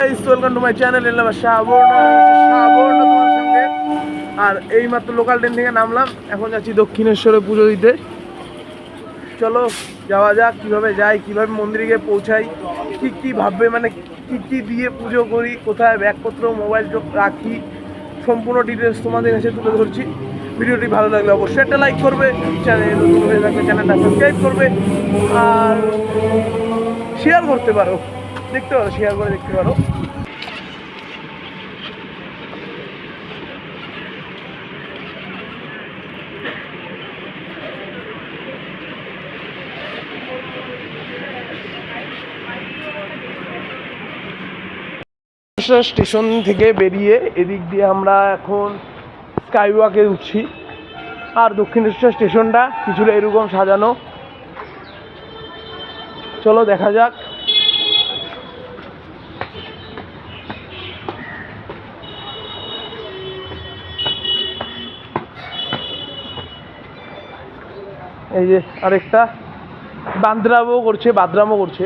Welcome to channel এলাম শাহবর্ণ শাহবর্ণ তোমার আর এই মাত্র লোকাল ট্রেন থেকে নামলাম। এখন যাচ্ছি দক্ষিণেশ্বরে পুজো দিতে। চলো, যাওয়া যাক, কীভাবে যাই, কীভাবে মন্দিরে গিয়ে পৌঁছাই, কি কি ভাববে মানে কি কি দিয়ে পুজো করি, কোথায় ব্যাগপত্র মোবাইল রাখি, সম্পূর্ণ ডিটেলস তোমাদের কাছে তুলে ধরছি। ভিডিওটি ভালো লাগলে অবশ্যই একটা লাইক করবে চ্যানেল হয়ে থাকলে চ্যানেলটা সাবস্ক্রাইব করবে, আর শেয়ার করতে পারো। দেখতে পারো শেয়ার করে দেখতে পারো। স্টেশন থেকে বেরিয়ে এদিক দিয়ে আমরা এখন স্কাইওয়াকে উঠছি। আর দক্ষিণেশ্বর স্টেশনটা কিছুটা এরকম সাজানো। চলো দেখা যাক। এই যে আরেকটা। বান্দরামও করছে, বাদরামও করছে।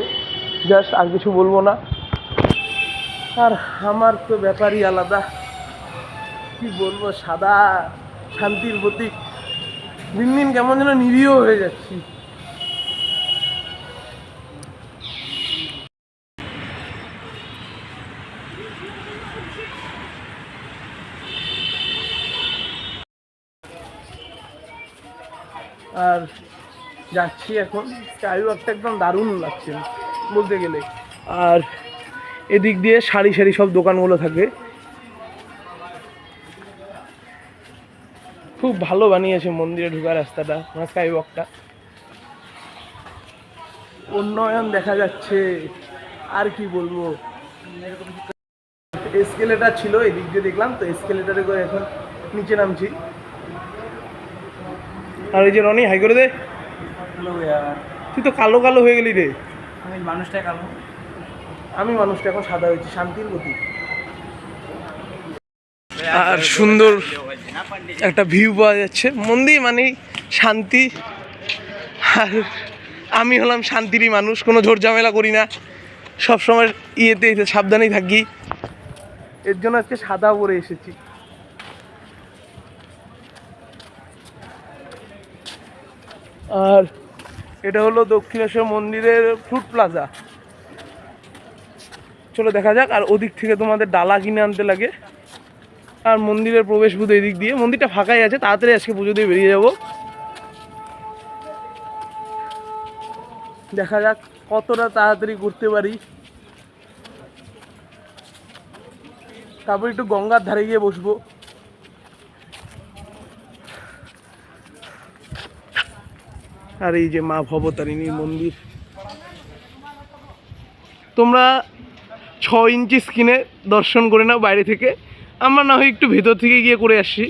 জাস্ট আর কিছু বলব না। আর আমার তো ব্যাপারই আলাদা। কি বলব, সাদা শান্তির প্রতীক। দিন দিন কেমন যেন নিরীহ হয়ে যাচ্ছি। আর যাচ্ছি এখন। স্কাই ওয়াকটা একদম দারুণ লাগছে, বলতে গেলে। আর এদিক দিয়ে সারি সারি সব দোকানগুলো থাকে। খুব ভালো বানিয়েছে মন্দিরে ঢোকার রাস্তাটা মানে স্কাই ওয়াকটা উন্নয়ন দেখা যাচ্ছে। আর কি বলব? এসকেলেটার ছিল, এদিক দিয়ে দেখলাম, তো এসকেলেটারে করে এখন নিচে নামছি। আর এই যে রনি হাই করে দে। তুই তো কালো কালো হয়ে গেলি রে। আমি মানুষটাই কালো। আমি মানুষটা এখন সাদা হয়েছি শান্তির প্রতি আর সুন্দর একটা ভিউ পাওয়া যাচ্ছে। মন্দির মানে শান্তি। আর আমি হলাম শান্তিরই মানুষ কোনো ঝোর ঝামেলা করি না। সবসময় ইয়েতে সাবধানেই থাকি। এর জন্য আজকে সাদা পরে এসেছি। আর এটা হলো দক্ষিণেশ্বর মন্দিরের ফ্রুট প্লাজা। চলো দেখা যাক, আর ওদিক থেকে তোমাদের ডালা কিনে আনতে লাগে। আর মন্দিরের প্রবেশ বুধ এদিক দিয়ে। মন্দিরটা ফাঁকাই আছে, তাড়াতাড়ি আজকে পুজো দিয়ে বেরিয়ে যাব। দেখা যাক কতটা তাড়াতাড়ি করতে পারি। তারপর একটু গঙ্গার ধারে গিয়ে বসবো। আর এই যে মা ভবতারিণীর মন্দির। তোমরা ছ ইঞ্চি স্ক্রিনে দর্শন করে নাও বাইরে থেকে। আমরা না হয় একটু ভেতর থেকে গিয়ে করে আসি।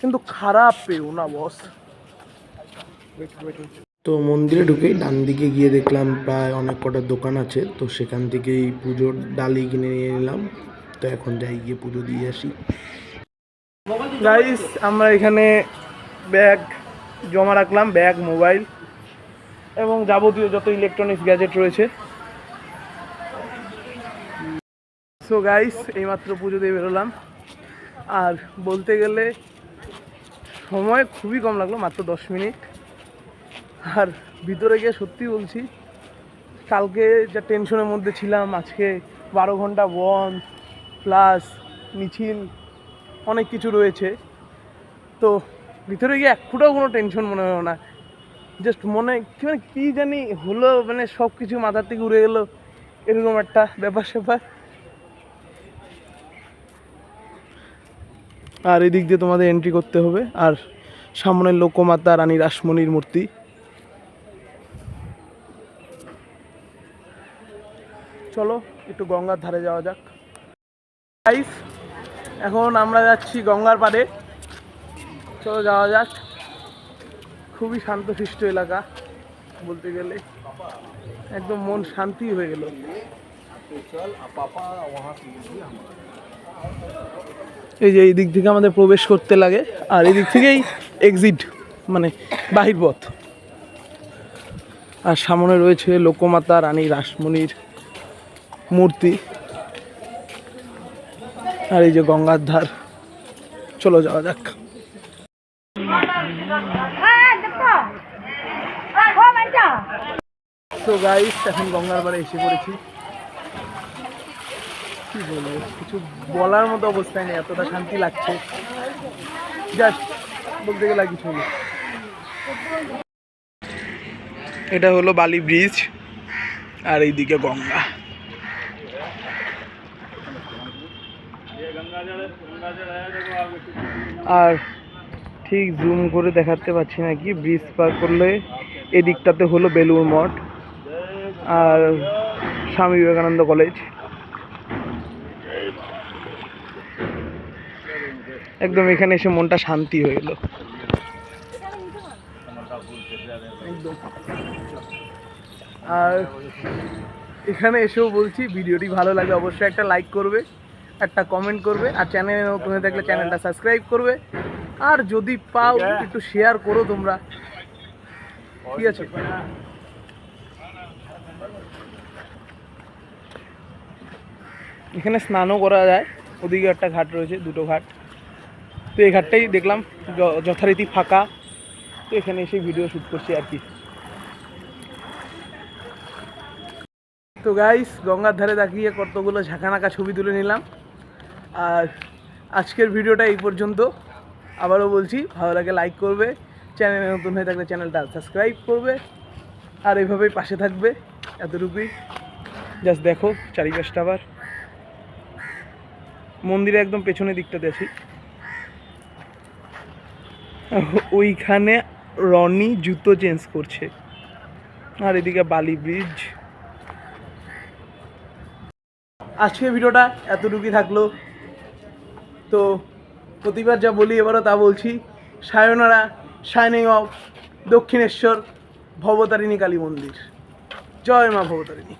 কিন্তু খারাপ পেও না বস তো মন্দিরে ঢুকেই ডান দিকে গিয়ে দেখলাম প্রায় অনেক কটা দোকান আছে। তো সেখান থেকেই পুজোর ডালি কিনে নিয়ে নিলাম। তো এখন যাই গিয়ে পুজো দিয়ে আসি। গাইস আমরা এখানে ব্যাগ জমা রাখলাম, ব্যাগ, মোবাইল এবং যাবতীয় যত ইলেকট্রনিক্স গ্যাজেট রয়েছে। সো গাইস এইমাত্র পুজো দিয়ে বেরোলাম। আর বলতে গেলে সময় খুবই কম লাগল, মাত্র দশ মিনিট। আর ভিতরে গিয়ে সত্যি বলছি, কালকে যা টেনশনের মধ্যে ছিলাম, আজকে বারো ঘণ্টা বন প্লাস মিছিল, অনেক কিছু রয়েছে। তো ভিতরে গিয়ে এক ফুটাও কোনো টেনশন মনে হলো না। জাস্ট মনে, কী মানে কী জানি হলো মানে সব কিছু মাথার থেকে উড়ে গেলো। এরকম একটা ব্যাপার স্যাপার। আর এদিক দিয়ে তোমাদের এন্ট্রি করতে হবে। আর সামনে লোকমাতা রানী রাসমণির মূর্তি। চলো, একটু গঙ্গার ধারে যাওয়া যাক। এখন আমরা যাচ্ছি গঙ্গার পাড়ে। চলো যাওয়া যাক। খুবই শান্তশিষ্ট এলাকা, বলতে গেলে। একদম মন শান্তি হয়ে গেল। এই যে এই দিক থেকে আমাদের প্রবেশ করতে লাগে, আর এই দিক থেকেই এক্সিট মানে বাহির পথ। আর সামনে রয়েছে লোকমাতা রানী রাসমণির মূর্তি। আর এই যে গঙ্গার ধার। চলো যাওয়া যাক। তো গাইস এখন গঙ্গার পাড়ে এসে পড়েছি। কি বলব, কিছু বলার মতো অবস্থায় নেই, এতটা শান্তি লাগছে। জাস্ট বলতে গেলে কিছু এটা হলো বালি ব্রিজ, আর এইদিকে গঙ্গা। আর ঠিক জুম করে দেখাতে পাচ্ছি না কি, ব্রিজ পার করলে এদিকটাতে হলো বেলুর মঠ। আর স্বামী বিবেকানন্দ কলেজ। একদম এখানে এসে মনটা শান্তি হয়ে একদম আর এখানে এসেও বলছি ভিডিওটি ভালো লাগে অবশ্যই একটা লাইক করবে একটা কমেন্ট করবে আর চ্যানেলে নতুন হয়ে থাকলে চ্যানেলটা সাবস্ক্রাইব করবে। আর যদি পাও একটু শেয়ার করো তোমরা। ঠিক আছে? এখানে স্নানও করা যায়। ওদিকে একটা ঘাট রয়েছে, দুটো ঘাট। তো এই ঘাটটাই দেখলাম যথারীতি ফাঁকা। তো এখানে এসে ভিডিও শ্যুট করছি আর কি। তো গাইস গঙ্গার ধারে তাকিয়ে কতগুলো ঝাঁকানাকা ছবি তুলে নিলাম। আর আজকের ভিডিওটা এই পর্যন্ত। আবারও বলছি, ভালো লাগে লাইক করবে। চ্যানেলে নতুন হয়ে থাকলে চ্যানেলটা সাবস্ক্রাইব করবে। আর এইভাবেই পাশে থাকবে, এতটুকুই। জাস্ট দেখো, চারিপাশটা আবার। মন্দিরে একদম পেছনের দিকটাতে আছি। ওইখানে রনি জুতো চেঞ্জ করছে। আর এদিকে বালি ব্রিজ আজকের ভিডিওটা এতটুকুই থাকল। তো প্রতিবার যা বলি এবারও তা বলছি। সায়নারা শাইনিং অফ দক্ষিণেশ্বর ভবতারিণী কালী মন্দির। জয় মা ভবতারিণী।